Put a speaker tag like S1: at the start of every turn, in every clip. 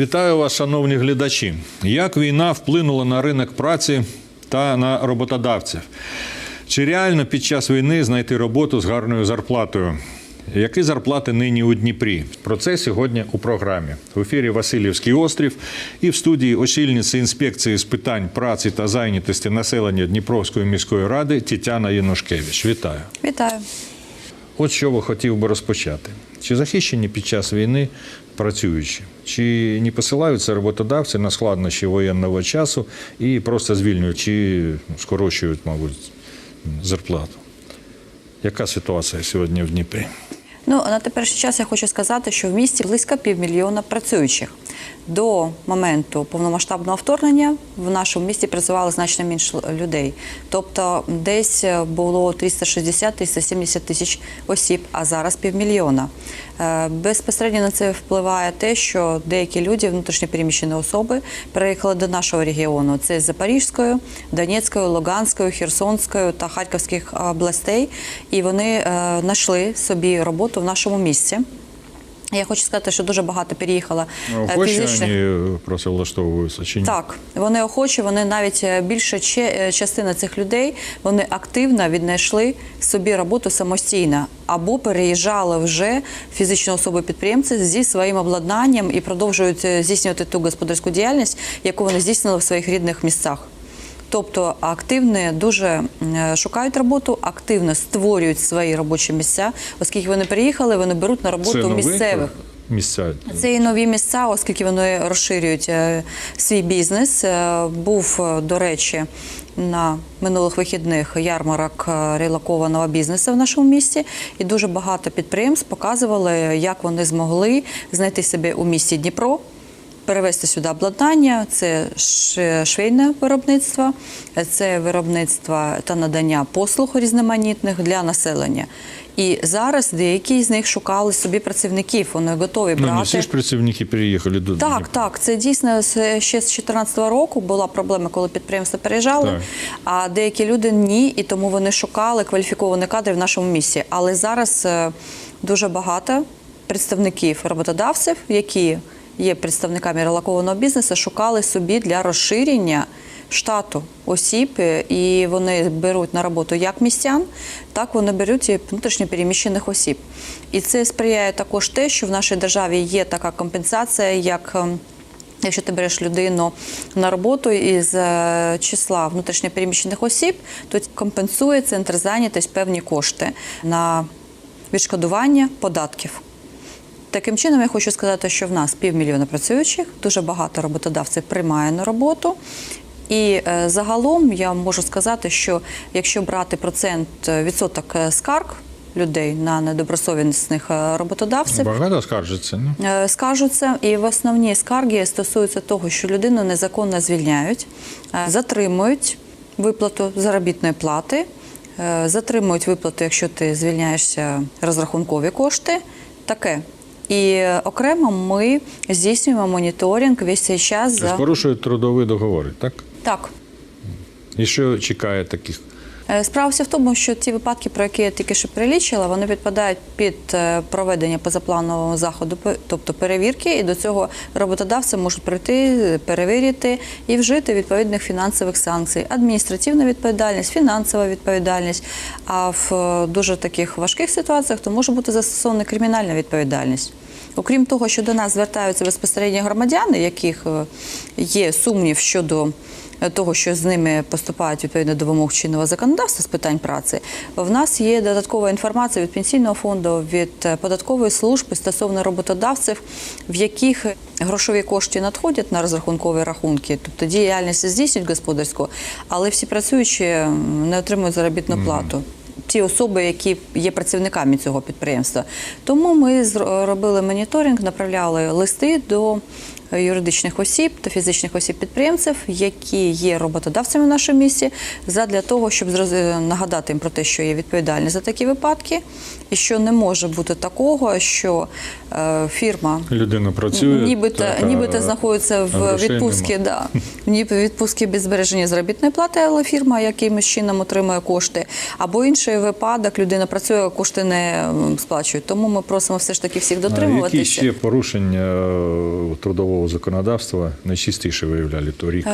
S1: Вітаю вас, шановні глядачі. Як війна вплинула на ринок праці та на роботодавців? Чи реально під час війни знайти роботу з гарною зарплатою? Які зарплати нині у Дніпрі? Про це сьогодні у програмі. В ефірі Васильівський острів і в студії очільниці інспекції з питань праці та зайнятості населення Дніпровської міської ради Тетяна Янушкевич. Вітаю.
S2: Вітаю.
S1: От що би хотів би розпочати. Чи захищені під час війни працюючі? Чи не посилаються роботодавці на складнощі воєнного часу і просто звільнюють, чи скорочують, мабуть, зарплату? Яка ситуація сьогодні в Дніпрі?
S2: Ну на теперішній час я хочу сказати, що в місті близько півмільйона працюючих. До моменту повномасштабного вторгнення в нашому місті працювало значно менше людей. Тобто десь було 360-370 тисяч осіб, а зараз півмільйона. Е, Безпосередньо на це впливає те, що деякі люди, внутрішньопереміщені особи, переїхали до нашого регіону. Це з Запорізької, Донецької, Луганської, Херсонської та Харківських областей, і вони е, знайшли собі роботу в нашому місті. Я хочу сказати, що дуже багато переїхало е,
S1: Охочі
S2: фізичних.
S1: вони працевлаштовуються чи ні?
S2: Так, вони охочі, вони навіть е, більша е, частина цих людей вони активно віднайшли собі роботу самостійно або переїжджали вже фізичні особи-підприємці зі своїм обладнанням і продовжують е, здійснювати ту господарську діяльність, яку вони здійснили в своїх рідних місцях. Тобто активно дуже шукають роботу, активно створюють свої робочі місця, оскільки вони приїхали, вони беруть на роботу
S1: нові
S2: місцевих.
S1: місця.
S2: Це і нові місця, оскільки вони розширюють е, свій бізнес. Е, Був, е, до речі, на минулих вихідних ярмарок релокованого бізнесу в нашому місті, і дуже багато підприємств показували, як вони змогли знайти себе у місті Дніпро. Перевезти сюди обладнання, це швейне виробництво, це виробництво та надання послуг різноманітних для населення. І зараз деякі з них шукали собі працівників, вони готові
S1: Ну, не всі ж працівники приїхали до
S2: Так, так, це дійсно ще з 2014 року була проблема, коли підприємства переїжджали,
S1: Так.
S2: а деякі люди ні, і тому вони шукали кваліфіковані кадри в нашому місті. Але зараз е, дуже багато представників роботодавців, які є представниками релокованого бізнесу, шукали собі для розширення штату осіб, е, і вони беруть на роботу як містян, так вони беруть і внутрішньопереміщених осіб. І це сприяє також те, що в нашій державі є така компенсація, як ем, Якщо ти береш людину на роботу із е, числа внутрішньопереміщених осіб, то компенсує центр зайнятості певні кошти на відшкодування податків. Таким чином, я хочу сказати, що в нас півмільйона працюючих, дуже багато роботодавців приймає на роботу. І е, загалом я можу сказати, що якщо брати процент е, відсоток е, скарг людей на недобросовісних роботодавців,
S1: Багато скаржиться, ні?
S2: Е, Скаржуться, і в основні скарги стосуються того, що людину незаконно звільняють, затримують виплату заробітної плати, затримують виплату, якщо ти звільняєшся розрахункові кошти. Таке. І окремо ми здійснюємо моніторинг весь цей час за
S1: Порушують трудові договори, так?
S2: так.
S1: І що чекає таких?
S2: Е, Справа вся в тому, що ті випадки, про які я тільки що перелічила, вони підпадають під е, проведення позапланового заходу, тобто перевірки, і до цього роботодавці можуть прийти, перевірити і вжити відповідних фінансових санкцій, адміністративна відповідальність, фінансова відповідальність. А в е, дуже таких важких ситуаціях то може бути застосована кримінальна відповідальність. Окрім того, що до нас звертаються безпосередньо громадяни, яких е, є сумнів щодо е, того, що з ними поступають відповідно до вимог чинного законодавства з питань праці, в нас є додаткова інформація від пенсійного фонду, від е, податкової служби стосовно роботодавців, в яких грошові кошти надходять на розрахункові рахунки, тобто діяльність здійснюють господарську, але всі працюючі не отримують заробітну плату ті особи, які є працівниками цього підприємства. Тому ми зробили робили моніторинг, направляли листи до юридичних осіб та фізичних осіб підприємців, які є роботодавцями в нашому місті, задля того, щоб нагадати їм про те, що є відповідальність за такі випадки, і що не може бути такого, що е, фірма
S1: Людина працює.
S2: Нібито,
S1: так,
S2: нібито знаходиться в відпустці, да. ні відпустки без збереження заробітної плати, але фірма якимось чином отримує кошти. Або інший випадок, людина працює, а кошти не сплачують. Тому ми просимо все ж таки всіх
S1: А Які ще порушення е, трудового законодавства найчастіше виявляли торік?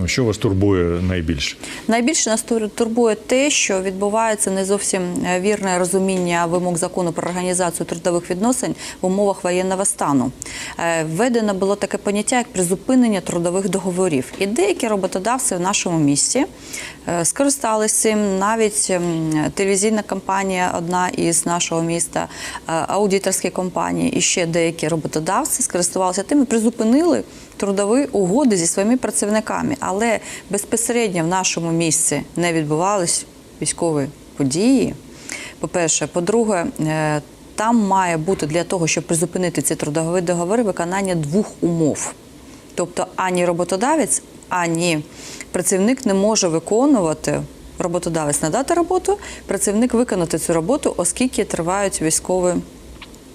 S1: Ну, що вас турбує найбільше?
S2: Найбільше нас тур- турбує те, що відбувається не зовсім е, вірне розуміння вимог закону про організацію трудових відносин в умовах воєнного стану. Е, Введено було таке поняття як призупинення трудових договорів. І деякі роботодавці в нашому місті е, скористалися. Навіть ем, телевізійна компанія, одна із нашого міста, аудиторські компанії і ще деякі роботодавці скористувалися тим і призупинили трудові угоди зі своїми працівниками, але безпосередньо в нашому місці не відбувались військові події. По-перше, по-друге, е, там має бути для того, щоб призупинити ці трудові договори, виконання двох умов. Тобто ані роботодавець, ані працівник не може виконувати. Роботодавець надати роботу, працівник виконати цю роботу, оскільки тривають військові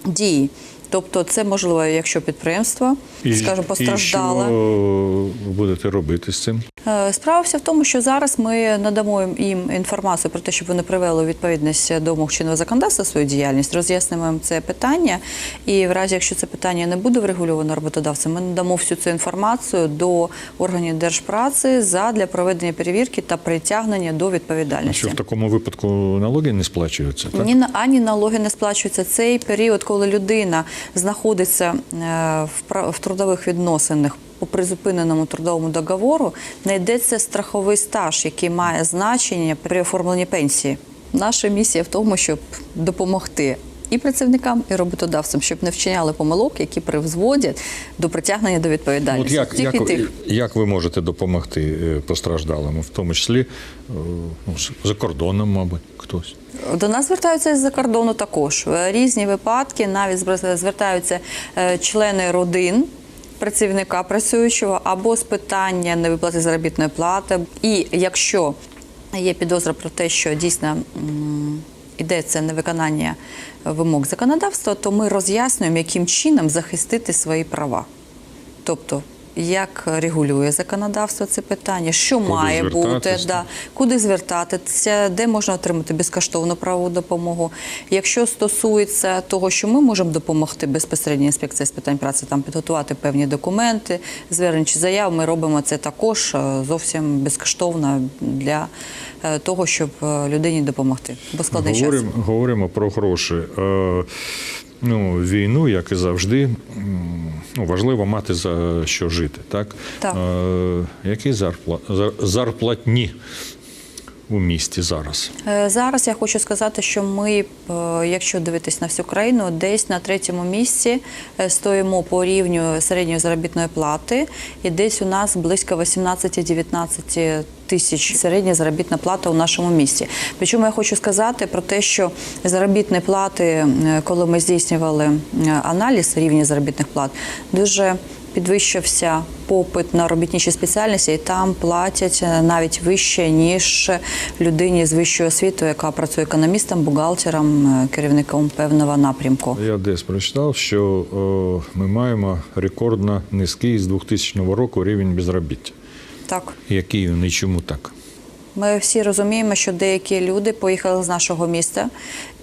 S2: дії. Тобто, це можливо, якщо підприємство, скажімо, постраждало.
S1: І що будете робити з цим?
S2: Е, Справа вся в тому, що зараз ми надамо їм- інформацію про те, щоб вони привели у відповідність до умов чинного законодавства свою діяльність, роз'яснимо їм це питання. І в разі, якщо це питання не буде врегульовано роботодавцем, ми надамо всю цю інформацію до органів держпраці задля проведення перевірки та притягнення до відповідальності.
S1: Що в такому випадку налоги не сплачуються? Так?
S2: Ні, ані налоги не сплачуються. Цей період, коли людина знаходиться е, в, трудових відносинах по призупиненому трудовому договору, знайдеться страховий стаж, який має значення при оформленні пенсії. Наша місія в тому, щоб допомогти. І працівникам, і роботодавцям, щоб не вчиняли помилок, які призводять до притягнення до
S1: От
S2: відповідальності.
S1: як,
S2: Тільки
S1: як,
S2: тих.
S1: як ви можете допомогти е, постраждалим, в тому числі е, ну, за кордоном, мабуть, хтось?
S2: До нас звертаються з-за кордону також. Е, Різні випадки, навіть звер- звертаються члени родин працівника працюючого або з питання невиплати заробітної плати. І якщо є підозра про те, що дійсно йдеться невиконання вимог законодавства, то ми роз'яснюємо, яким чином захистити свої права. Тобто, як регулює законодавство це питання, що
S1: Куди
S2: має бути, да, куди звертатися, де можна отримати безкоштовну правову допомогу. Якщо стосується того, що ми можемо допомогти безпосередньо інспекція з питань праці, там підготувати певні документи, звернень чи заяв, ми робимо це також е, зовсім безкоштовно для того, щоб е, людині допомогти. Бо складний час.
S1: Говоримо, про гроші. Е, ну, війну, як і завжди, ну, важливо мати за що жити. Так?
S2: Так.
S1: Е, які зарпла, зарплатні у місті зараз?
S2: Е, Зараз я хочу сказати, що ми, е, якщо дивитись на всю країну, десь на третьому місці е, стоїмо по рівню середньої заробітної плати, і десь у нас близько 18-19 тисяч середня заробітна плата у нашому місті. Причому я хочу сказати про те, що заробітні плати, коли ми здійснювали аналіз рівня заробітних плат, дуже підвищився попит на робітничі спеціальності, і там платять е, навіть вище, ніж людині з вищою освітою, яка працює економістом, бухгалтером, е, керівником певного напрямку.
S1: Я десь прочитав, що о, ми маємо рекордно низький з 2000 року рівень безробіття.
S2: Так.
S1: Який він і чому так?
S2: Ми всі розуміємо, що деякі люди поїхали з нашого міста,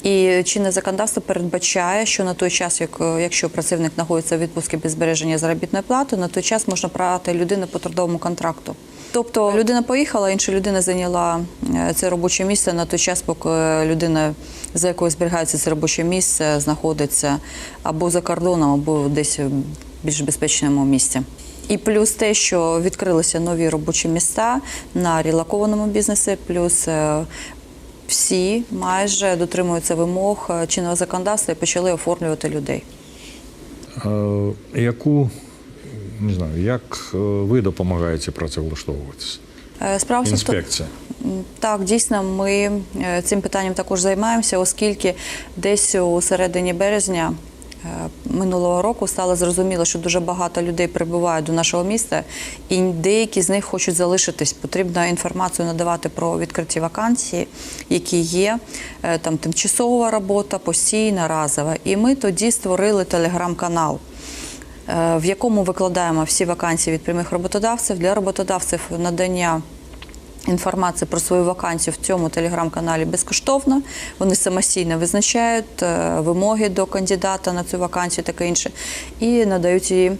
S2: і чинне законодавство передбачає, що на той час, як, якщо працівник знаходиться в відпустці без збереження заробітної плати, на той час можна брати людину по трудовому контракту. Тобто людина поїхала, інша людина зайняла е, це робоче місце на той час, поки людина, за якою зберігається це робоче місце, знаходиться або за кордоном, або десь в більш безпечному місці. І плюс те, що відкрилися нові робочі місця на релокованому бізнесі, плюс е, всі майже дотримуються вимог е, чинного законодавства і почали оформлювати людей.
S1: Е, яку, не знаю, як ви допомагаєте працевлаштовуватися?
S2: Справа
S1: Інспекція.
S2: Так, дійсно, ми цим питанням також займаємося, оскільки десь у середині березня минулого року стало зрозуміло, що дуже багато людей прибувають до нашого міста, і деякі з них хочуть залишитись. Потрібно інформацію надавати про відкриті вакансії, які є. Е, Там тимчасова робота, постійна, разова. І ми тоді створили телеграм-канал. е, в якому викладаємо всі вакансії від прямих роботодавців. Для роботодавців надання інформації про свою вакансію в цьому телеграм-каналі безкоштовно. Вони самостійно визначають е, вимоги до кандидата на цю вакансію, таке інше, і надають її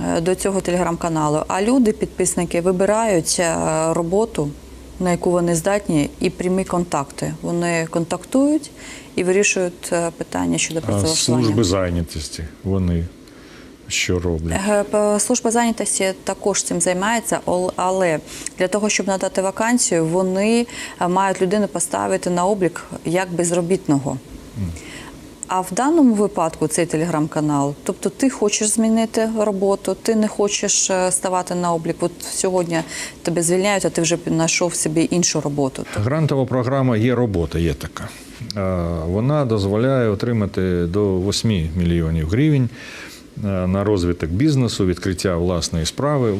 S2: е, до цього телеграм-каналу. А люди, підписники, вибирають е, роботу, на яку вони здатні, і прямі контакти. Вони контактують і вирішують питання щодо працевлаштування.
S1: служби зайнятості вони що роблять?
S2: Е, Служба зайнятості також цим займається, але для того, щоб надати вакансію, вони е, мають людину поставити на облік як безробітного. А в даному випадку цей телеграм-канал, тобто ти хочеш змінити роботу, ти не хочеш е, ставати на облік. От сьогодні тебе звільняють, а ти вже знайшов собі іншу роботу.
S1: Грантова програма є робота, є така. Вона дозволяє отримати до 8 мільйонів гривень на розвиток бізнесу, відкриття власної справи. Е,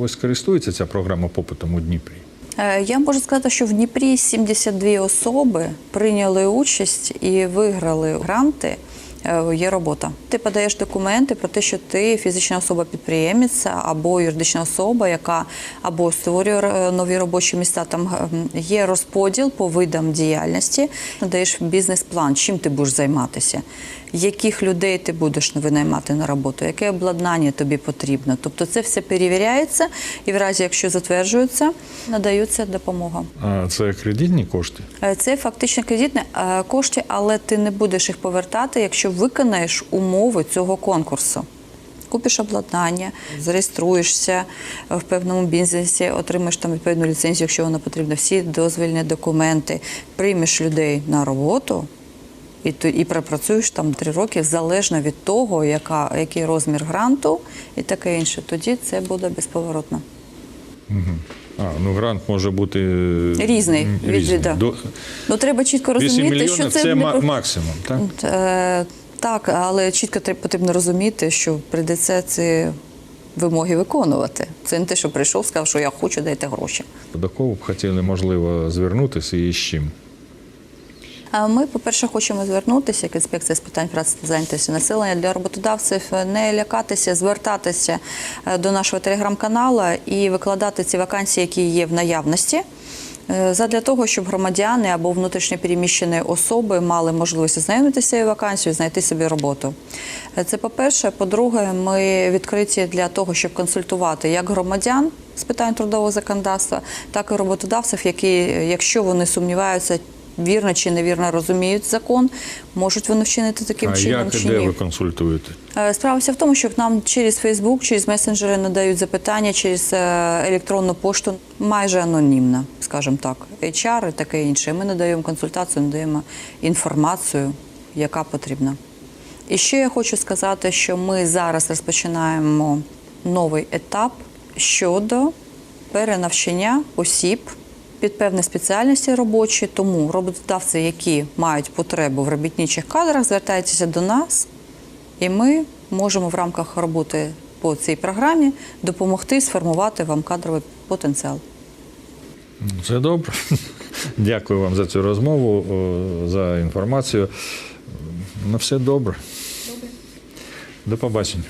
S1: Ось користується ця програма попитом у Дніпрі.
S2: Е, Я можу сказати, що в Дніпрі 72 особи прийняли участь і виграли гранти. Е, Є робота. Ти подаєш документи про те, що ти фізична особа-підприємець або юридична особа, яка або створює е, нові робочі місця. Там е, є розподіл по видам діяльності. Надаєш бізнес-план, чим ти будеш займатися, яких людей ти будеш винаймати на роботу, яке обладнання тобі потрібно. Тобто це все перевіряється, і в разі, якщо затверджується, надаються допомога.
S1: А це кредитні кошти?
S2: Це фактично кредитні кошти, але ти не будеш їх повертати, якщо виконаєш умови цього конкурсу. Купиш обладнання, зареєструєшся в певному бізнесі, отримаєш там відповідну ліцензію, якщо вона потрібна, всі дозвільні документи, приймеш людей на роботу і, і пропрацюєш там три роки залежно від того, яка, який розмір гранту і таке інше. Тоді це буде безповоротно.
S1: А, ну грант може бути
S2: Різний,
S1: м,
S2: від- да.
S1: До
S2: Ну треба чітко
S1: 8
S2: розуміти,
S1: мільйонів
S2: що це,
S1: це,
S2: не
S1: максимум, так?
S2: Так, але чітко потрібно розуміти, що прийдеться ці вимоги виконувати. Це не те, що прийшов, сказав, що я хочу, дайте гроші.
S1: До кого б хотіли, можливо, звернутися і з чим?
S2: Ми, по-перше, хочемо звернутися як інспекція з питань праці та зайнятості населення для роботодавців, не лякатися, звертатися е, до нашого телеграм-каналу і викладати ці вакансії, які є в наявності. Е, Задля того, щоб громадяни або внутрішньо переміщені особи мали можливість ознайомитися з цією вакансією, знайти собі роботу. Е, Це по-перше. По-друге, ми відкриті для того, щоб консультувати як громадян з питань трудового законодавства, так і роботодавців, які, якщо вони сумніваються, вірно чи невірно розуміють закон, можуть вони вчинити таким
S1: а
S2: чином
S1: як і де ви консультуєте?
S2: Е, Справа вся в тому, що нам через Фейсбук, через месенджери надають запитання, через електронну пошту майже анонімно, скажімо так, HR і таке інше. Ми надаємо консультацію, надаємо інформацію, яка потрібна. І ще я хочу сказати, що ми зараз розпочинаємо новий етап щодо перенавчання осіб під певні спеціальності робочі. Тому роботодавці, які мають потребу в робітничих кадрах, звертайтеся до нас, і ми можемо в рамках роботи по цій програмі допомогти сформувати вам кадровий потенціал.
S1: Це добре. Дякую вам за цю розмову, за інформацію. На все добре. До побачення.